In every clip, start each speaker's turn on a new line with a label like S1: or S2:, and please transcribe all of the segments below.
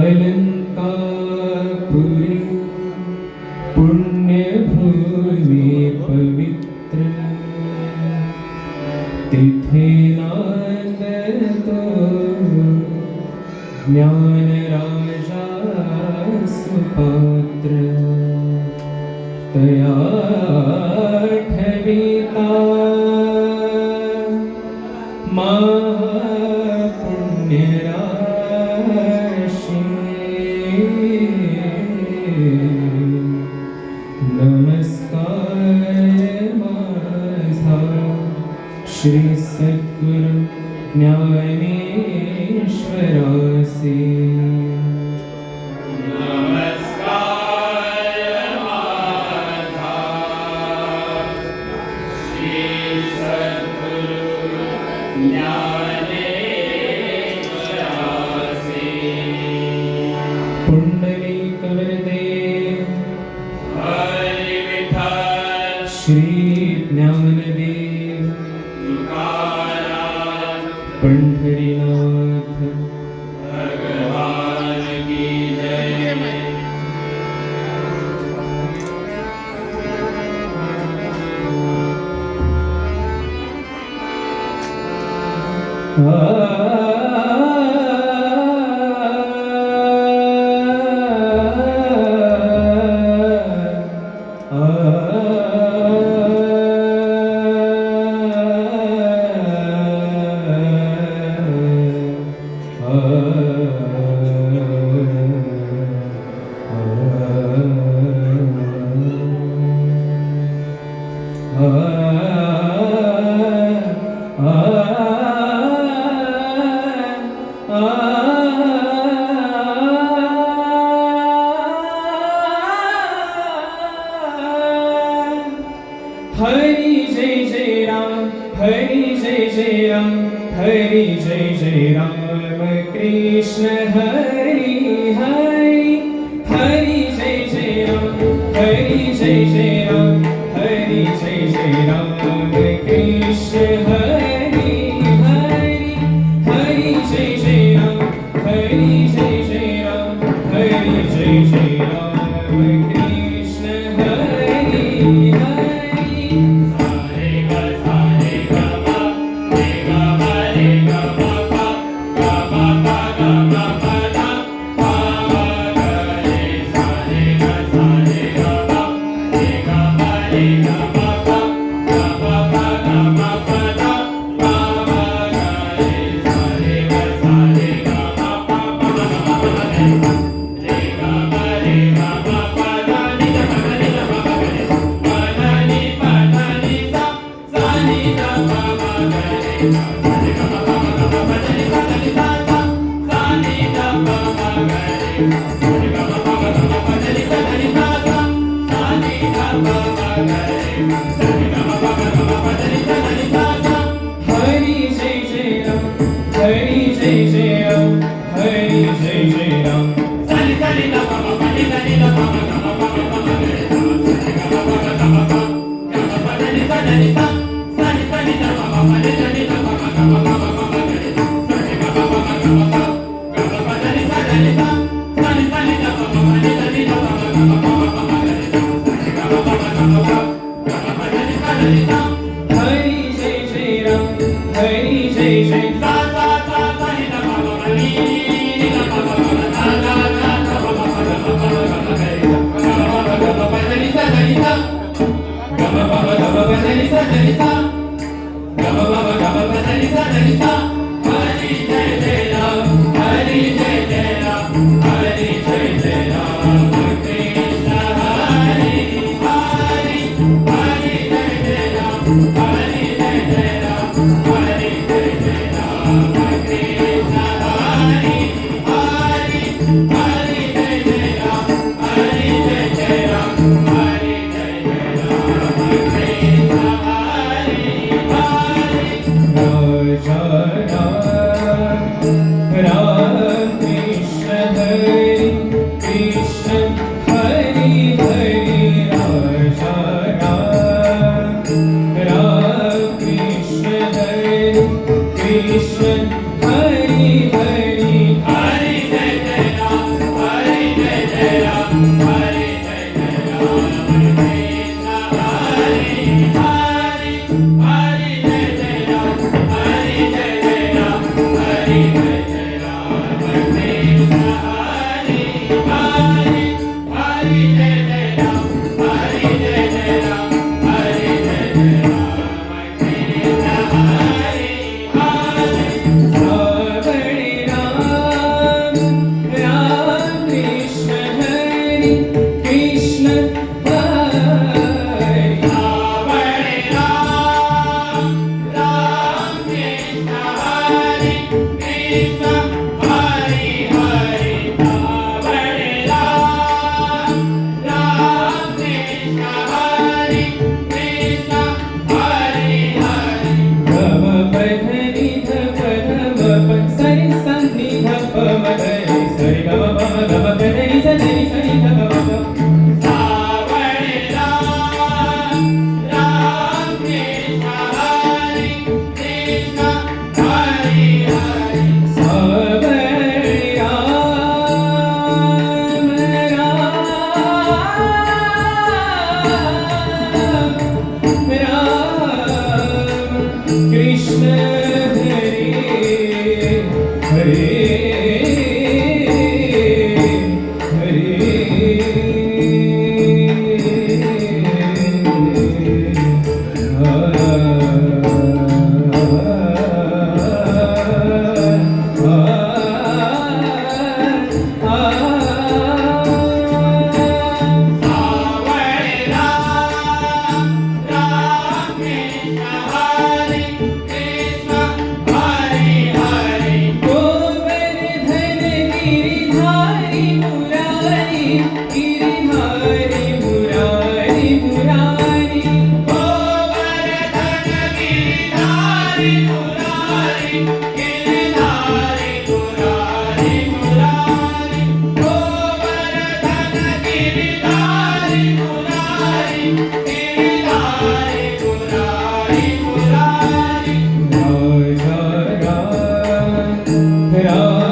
S1: अलङ्कारी पुण्यभूर्मि पवित्रिथे न्याय 娘。Krishna. Yeah.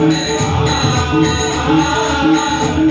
S1: Thank you.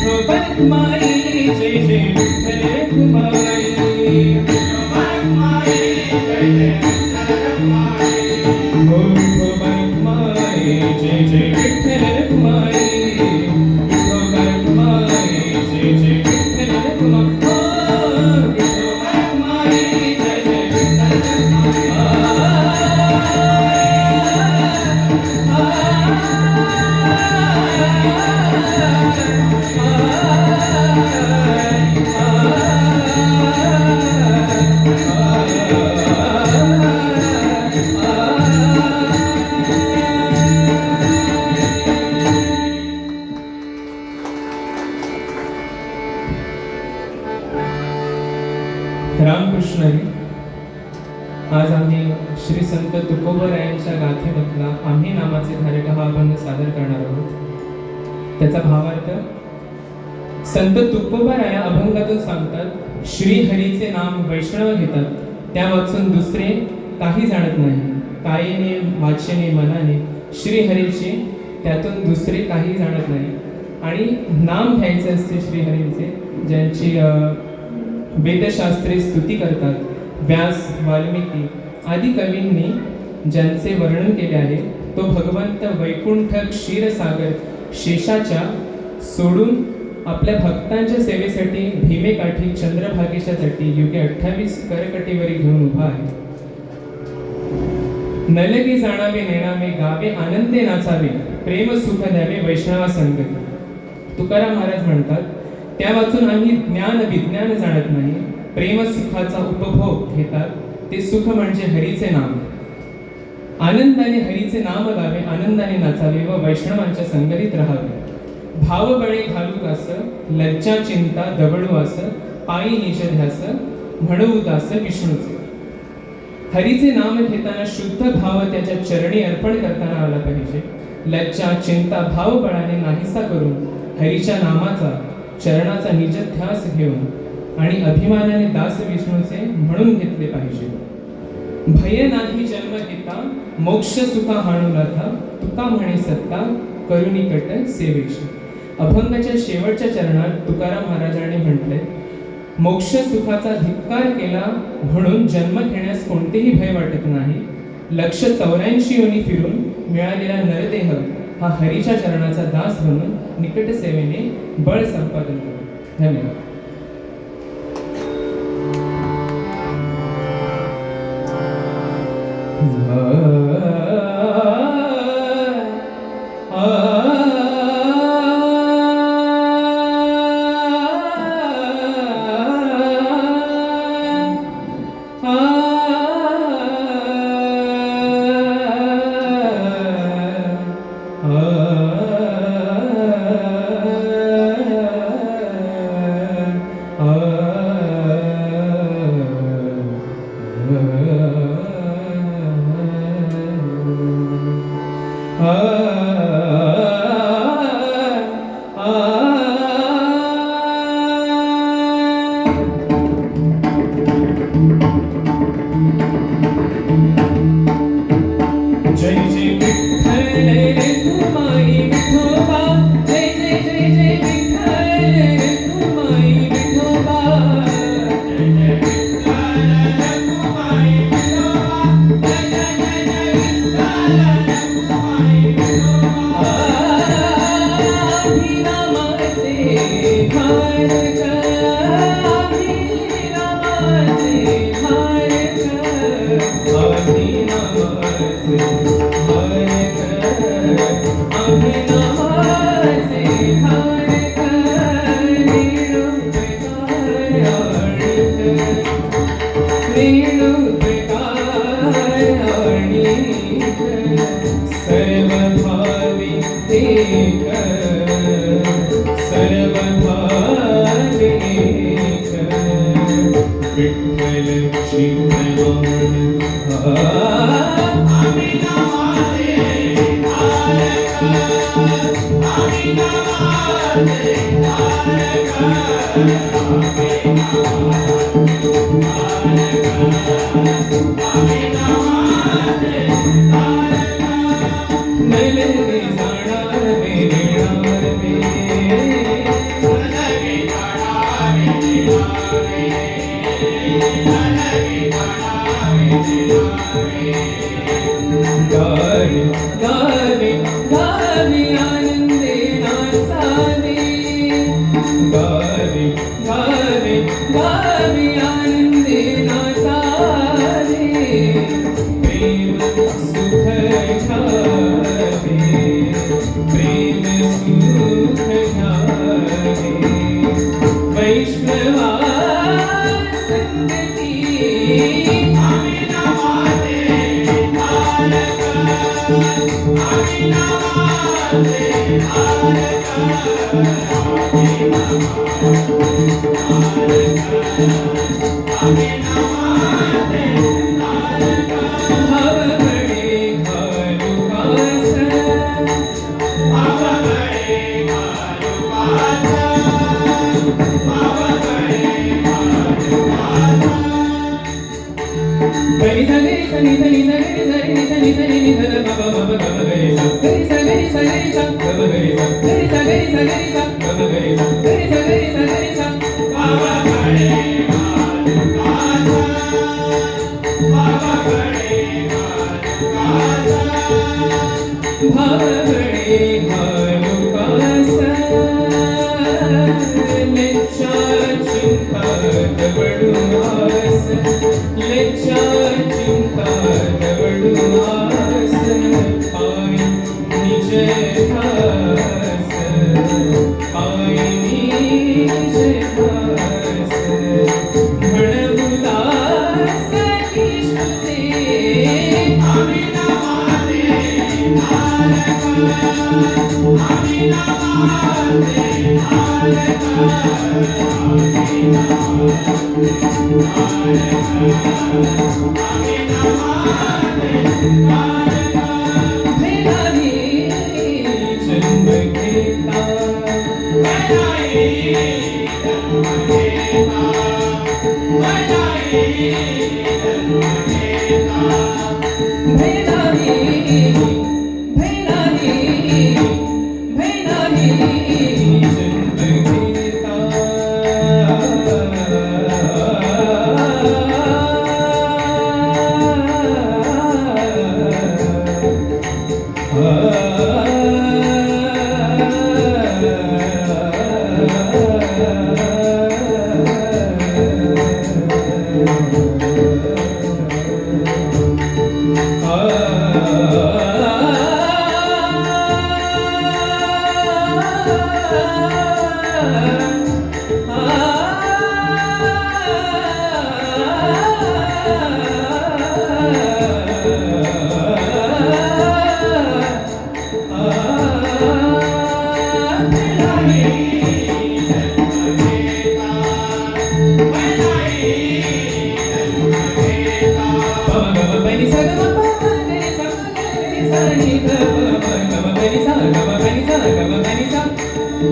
S1: Kumari, my, my, my, my. सादर करणार आहोत. त्याचा भावार्थ संत तुकोबा राया अभंगातून सांगतात श्री हरीचे नाम वैष्णव घेतात. त्या दुसरे काही जाणत नाही. कायेने वाचने मनाने श्री हरीचे त्यातून दुसरे काही जाणत नाही. आणि नाम घ्यायचे असते श्री हरीचे ज्यांची वेदशास्त्रे स्तुती करतात. व्यास वाल्मिकी आदी कवींनी ज्यांचे वर्णन केले आहे तो भगवंत वैकुंठ क्षीरसागर शेषाच्या सोडून आपल्या भक्तांच्या सेवेसाठी भीमेकाठी चंद्रभागेच्या तटी युगे अठ्ठावीस करकटीवरी घेऊन उभा आहे. नलगी जाणावे नेणावे गावे आनंदे नाचावे प्रेम सुख द्यावे वैष्णवा संगती तुकाराम महाराज म्हणतात त्या वाचून आम्ही ज्ञान विज्ञान जाणत नाही प्रेम सुखाचा उपभोग घेतात ते सुख म्हणजे हरीचे नाम. आनंदाने हरीचे नाम गावे आनंदाने नाचावे व वैष्णवांच्या संगतीत राहावे. भावबळे घालू दास लज्जा चिंता दबडू आस पायी निषध्यास म्हणू दास विष्णूचे. हरीचे नाम घेताना शुद्ध भाव त्याच्या चरणी अर्पण करताना आला पाहिजे. लज्जा चिंता भावबळाने नाहीसा करून हरीच्या नामाचा चरणाचा निज ध्यास घेऊन आणि अभिमानाने दास विष्णूचे म्हणून घेतले पाहिजे. भय नाही जन्म घेता मोक्ष सुखा हाणूलाथा तुका म्हणे सत्ता करुणीकट सेवेची अभंगाच्या शेवटच्या चरणात तुकाराम महाराजांनी म्हटले मोक्ष सुखाचा धिक्कार केला म्हणून जन्म घेण्यास कोणतेही भय वाटत नाही. लक्ष चौऱ्याऐंशी योनी फिरून मिळालेला नरदेह हा हरीच्या चरणाचा दास म्हणून निकट सेवेने बळ संपादन करू. धन्यवाद. love. Thank you.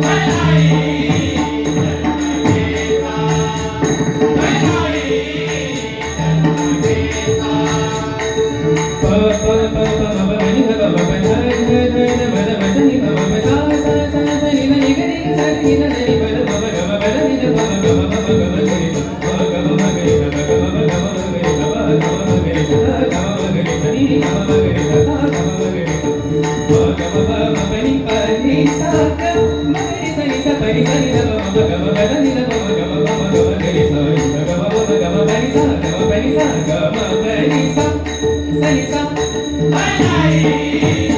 S1: Bye. मोक्ष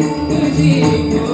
S1: perdido.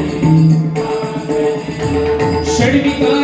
S1: Ready to go.